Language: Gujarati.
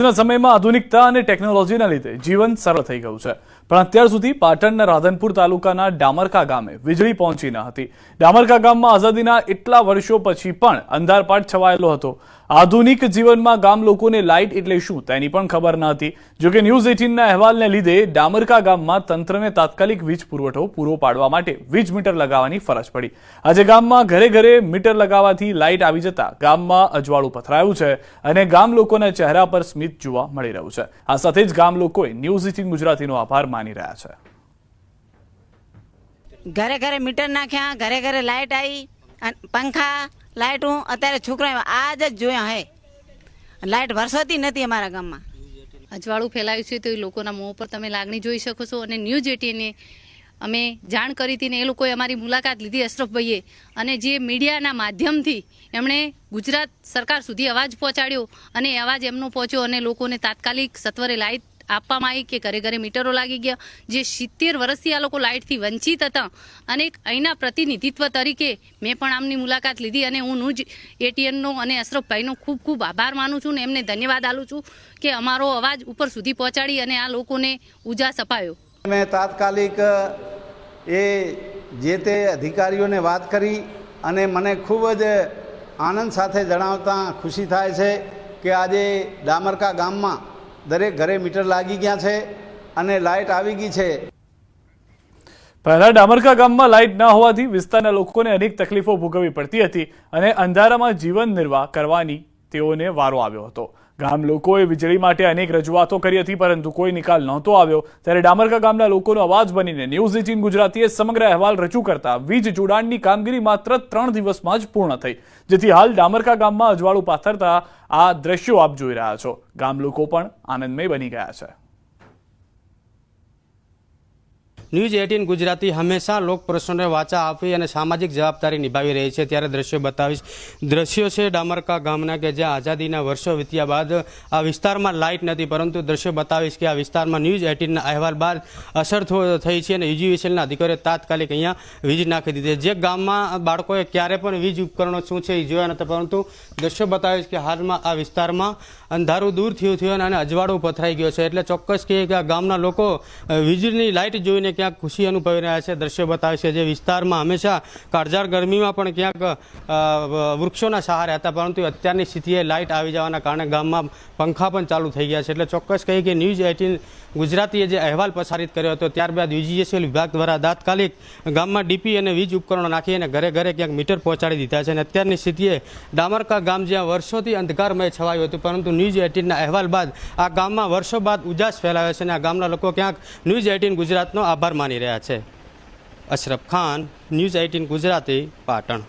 આજના સમયમાં આધુનિકતા અને ટેકનોલોજીના લીધે જીવન સરળ થઈ ગયું છે. પણ અત્યાર સુધી પાટણના રાધનપુર તાલુકાના ડામરકા ગામે વીજળી પહોંચી ન હતી. ડામરકા ગામમાં આઝાદીના એટલા વર્ષો પછી પણ અંધારપાટ છવાયેલો હતો. આધુનિક જીવનમાં ગામ લોકોને લાઇટ એટલે શું તેની પણ ખબર ન હતી. જોકે ન્યૂઝ એટીનના અહેવાલને લીધે ડામરકા ગામમાં તંત્રને તાત્કાલિક વીજ પુરવઠો પૂરો પાડવા માટે વીજ મીટર લગાવવાની ફરજ પડી. આજે ગામમાં ઘરે ઘરે મીટર લગાવવાથી લાઇટ આવી જતા ગામમાં અજવાળું પથરાયું છે અને ગામ લોકોના ચહેરા પર સ્મિત જોવા મળી રહ્યું છે. આ સાથે જ ગામ લોકોએ ન્યૂઝ ઇટીન ગુજરાતીનો આભાર માની રહ્યા છે. ઘરે ઘરે મીટર નાખ્યા ઘરે ઘરે લાઇટ આવી પંખા પંખા લાઇટું અત્યારે છોકરા આજ જ જોયા હે. લાઇટ વરસાતી નથી અમારા ગામમાં. અજવાળું ફેલાયું છે તો એ લોકોના મોં પર તમે લાગણી જોઈ શકો છો અને ન્યૂઝ એટીને અમે જાણ કરી હતી ને એ લોકોએ અમારી મુલાકાત લીધી અશરફભાઈએ. અને જે મીડિયાના માધ્યમથી એમણે ગુજરાત સરકાર સુધી અવાજ પહોંચાડ્યો અને અવાજ એમનો પહોંચ્યો અને લોકોને તાત્કાલિક સત્વરે લાઇટ આપવામાં આવી કે ઘરે ઘરે મીટરો લાગી ગયા. જે સિત્તેર વર્ષથી આ લોકો લાઇટથી વંચિત હતા અને એક અહીંના પ્રતિનિધિત્વ તરીકે મેં પણ આમની મુલાકાત લીધી અને હું ન્યૂઝ એટીએનનો અને અશરફભાઈનો ખૂબ ખૂબ આભાર માનું છું ને એમને ધન્યવાદ આલું છું કે અમારો અવાજ ઉપર સુધી પહોંચાડી અને આ લોકોને ઉજાસ અપાયો. મેં તાત્કાલિક એ જે તે અધિકારીઓને વાત કરી અને મને ખૂબ જ આનંદ સાથે જણાવતા ખુશી થાય છે કે આજે ડામરકા ગામમાં દરેક ઘરે મીટર લાગી ગયા છે અને લાઇટ આવી ગઈ છે. પહેલા ડામરકા ગામમાં લાઇટ ન હોવાથી વિસ્તારના લોકોને અનેક તકલીફો ભોગવવી પડતી હતી અને અંધારામાં જીવન નિર્વાહ કરવાની તેઓને વારો આવ્યો હતો. ગામ લોકોએ વીજળી માટે અનેક રજૂઆતો કરી હતી, પરંતુ કોઈ નિકાલ નહોતો આવ્યો. ત્યારે ડામરકા ગામના લોકોનો અવાજ બનીને ન્યૂઝ એટીન ગુજરાતીએ સમગ્ર અહેવાલ રજૂ કરતા વીજ જોડાણની કામગીરી માત્ર ત્રણ દિવસમાં જ પૂર્ણ થઈ, જેથી હાલ ડામરકા ગામમાં અજવાળું પાથરતા આ દ્રશ્યો આપ જોઈ રહ્યા છો. ગામ લોકો પણ આનંદમય બની ગયા છે. ન્યૂઝ એટીન ગુજરાતી હંમેશા લોક પ્રશ્નોને વાચા આપી અને સામાજિક જવાબદારી નિભાવી રહી છે. ત્યારે દ્રશ્યો બતાવીશ. દ્રશ્યો છે ડામરકા ગામના કે જ્યાં આઝાદીના વર્ષો વીત્યા બાદ આ વિસ્તારમાં લાઇટ નથી, પરંતુ દ્રશ્યો બતાવીશ કે આ વિસ્તારમાં ન્યૂઝ એટીનના અહેવાલ બાદ અસર થઈ છે અને યુજીવીસીએલના અધિકારીઓ તાત્કાલિક અહીંયા વીજ નાખી દીધી. જે ગામમાં બાળકોએ ક્યારે પણ વીજ ઉપકરણો શું છે એ જોયા નથી પરંતુ દ્રશ્યો બતાવીશ કે હાલમાં આ વિસ્તારમાં અંધારું દૂર થયું થયું અને અજવાળું પથરાઈ ગયો છે. એટલે ચોક્કસ કે આ ગામના લોકો વીજળીની લાઇટ જોઈને ક્યાંક ખુશી અનુભવી રહ્યા છે, દ્રશ્યો બતાવે છે જે વિસ્તારમાં હંમેશા કાળઝાળ ગરમીમાં પણ ક્યાંક વૃક્ષોના સહારે હતા, પરંતુ અત્યારની સ્થિતિએ લાઇટ આવી જવાના કારણે ગામમાં પંખા પણ ચાલુ થઈ ગયા છે. એટલે ચોક્કસ કહીએ કે ન્યૂઝ એટીન ગુજરાતીએ જે અહેવાલ પ્રસારિત કર્યો હતો, ત્યારબાદ યુજીએસએલ વિભાગ દ્વારા તાત્કાલિક ગામમાં ડીપી અને વીજ ઉપકરણો નાખી અને ઘરે ઘરે ક્યાંક મીટર પહોંચાડી દીધા છે. અને અત્યારની સ્થિતિએ ડામરકા ગામ જ્યાં વર્ષોથી અંધકારમય છવાયું હતું, પરંતુ ન્યૂઝ એટીનના અહેવાલ બાદ આ ગામમાં વર્ષો બાદ ઉજાસ ફેલાયો છે અને આ ગામના લોકો ક્યાંક ન્યૂઝ એટીન ગુજરાતનો આભાર માની રહ્યા છે. Ashraf Khan news eighteen Gujarati Patan.